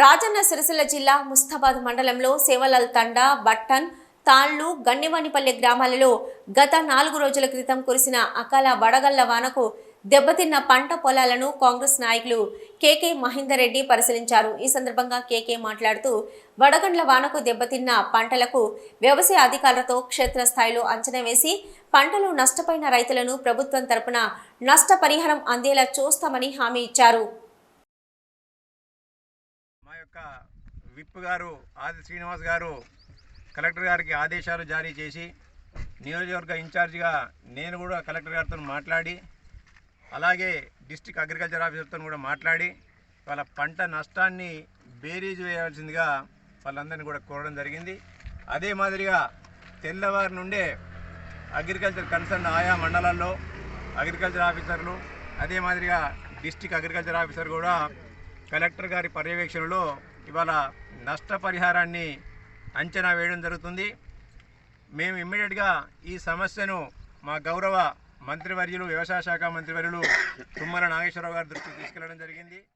రాజన్న సిరిసిల్ల జిల్లా ముస్తాబాద్ మండలంలో సేవలల్ తండా బట్టన్ తాళ్ళు గన్నివానిపల్లె గ్రామాలలో గత నాలుగు రోజుల క్రితం కురిసిన అకాల వడగళ్ళ వానకు దెబ్బతిన్న పంట పొలాలను కాంగ్రెస్ నాయకులు కేకే మహేందర్ రెడ్డి పరిశీలించారు. ఈ సందర్భంగా కేకే మాట్లాడుతూ వడగండ్ల వానకు దెబ్బతిన్న పంటలకు వ్యవసాయ అధికారులతో క్షేత్రస్థాయిలో అంచనా వేసి పంటలు నష్టపోయిన రైతులను ప్రభుత్వం తరపున నష్టపరిహారం అందేలా చూస్తామని హామీ ఇచ్చారు. మా యొక్క విప్ గారు ఆది శ్రీనివాస్ గారు కలెక్టర్ గారికి ఆదేశాలు జారీ చేసి నియోజకవర్గ ఇన్ఛార్జిగా నేను కూడా కలెక్టర్ గారితో మాట్లాడి అలాగే డిస్టిక్ అగ్రికల్చర్ ఆఫీసర్తో కూడా మాట్లాడి వాళ్ళ పంట నష్టాన్ని బేరీజ్ వేయాల్సిందిగా వాళ్ళందరినీ కూడా కోరడం జరిగింది. అదే మాదిరిగా తెల్లవారి నుండే అగ్రికల్చర్ కన్సర్న్ ఆయా మండలాల్లో అగ్రికల్చర్ ఆఫీసర్లు అదే మాదిరిగా డిస్టిక్ అగ్రికల్చర్ ఆఫీసర్ కూడా కలెక్టర్ గారి పర్యవేక్షణలో ఇవాళ నష్టపరిహారాన్ని అంచనా వేయడం జరుగుతుంది. మేము ఇమ్మీడియట్గా ఈ సమస్యను మా గౌరవ మంత్రివర్యులు వ్యవసాయ శాఖ మంత్రివర్యులు తుమ్మల నాగేశ్వరరావు గారి దృష్టికి తీసుకెళ్ళడం జరిగింది.